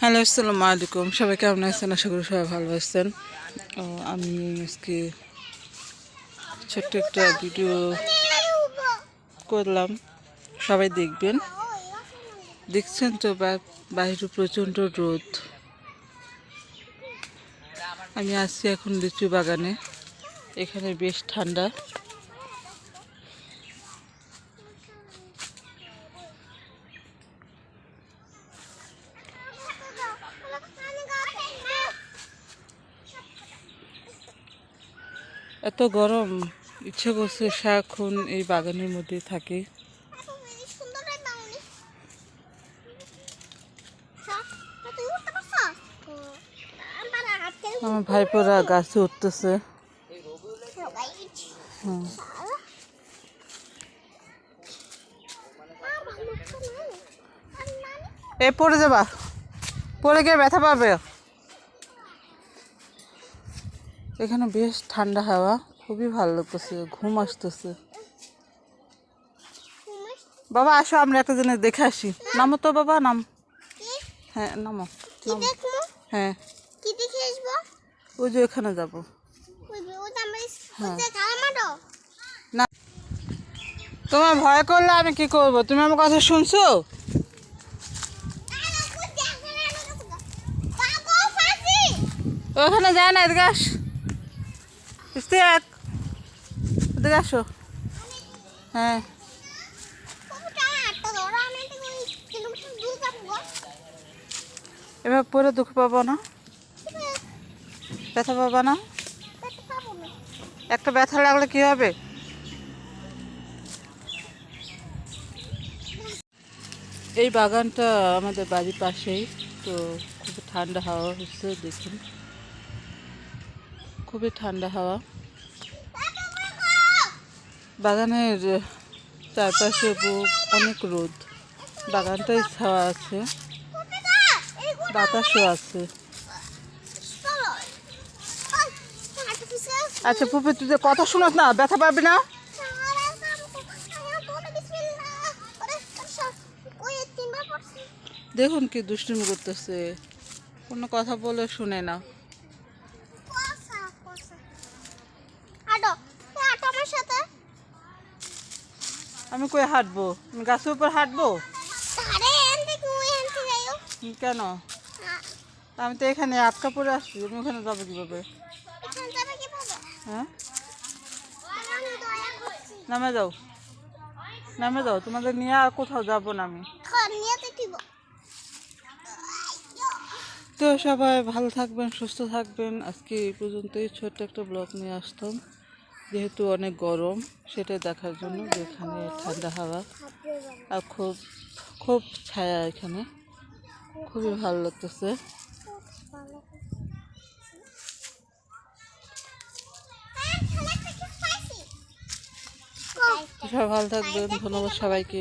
Hello, আসসালামু আলাইকুম। সবাই কেমন আছেন? আশা করি সবাই ভালো আছেন। আমি আজকে ছোট্ট একটা ভিডিও করলাম। সবাই দেখবেন। দেখছেন তো বাইরে প্রচণ্ড রোদ। আমি আছি এখন লিচু বাগানে। এখানে বেশ ঠান্ডা। এত গরম, ইচ্ছে করছে সারাক্ষণ এই বাগানের মধ্যে থাকি। আমার ভাইপোরা গাছে উঠতেছে। এ পড়ে যাবা। পড়ে গিয়ে ব্যথা পাবে। এখানে বেশ ঠান্ডা হাওয়া খুবই ভালো লাগতেছে ঘুম আসতেছে। বাবা আসো আমরা একটা জিনিস দেখে আসি। নামো তো বাবা নাম। হ্যাঁ নামো হ্যাঁ। ওই যে ওখানে যাব। হ্যাঁ। না। তোমার ভয় করলে আমি কি করব? তুমি আমার কথা শুনছো? ওখানে যায় না এদিকে ইস্তিয়াক আসো। হ্যাঁ। এবার পরে দুঃখ পাবো না। ব্যথা পাবো না। একটা ব্যথা লাগলে কি হবে? এই বাগানটা আমাদের বাড়ির পাশেই, তো খুব ঠান্ডা হাওয়া হচ্ছে, দেখুন। খুবই ঠান্ডা হাওয়া। বাগানের চারপাশে অনেক রোদ। বাগানটাই ছাওয়া আছে। বাতাসও আছে। আচ্ছা পুপি তুই কথা শুনোস না ব্যথা পাবি না? দেখুন কি দুষ্টুমি করতেছে। কোনো কথা বলে শুনে না আমি কই হাঁটবো? আমি গাছের উপর হাঁটবো? কেন? আমি তো এখানে আটকা পড়ে আসছি আমি ওখানে যাব কীভাবে? হ্যাঁ? নামে যাও। নামে যাও তোমাদের নিয়ে আর কোথাও যাব না আমি। তো সবাই ভালো থাকবেন সুস্থ থাকবেন। আজকে এই পর্যন্তই ছোট্ট একটা ব্লগ নিয়ে আসতাম। যেহেতু অনেক গরম, সেটা দেখার জন্য যেখানে ঠান্ডা হাওয়া। আর খুব খুব ছায়া এখানে। খুবই ভালো লাগতেছে। সবাই ভালো থাকবেন, ধন্যবাদ সবাইকে।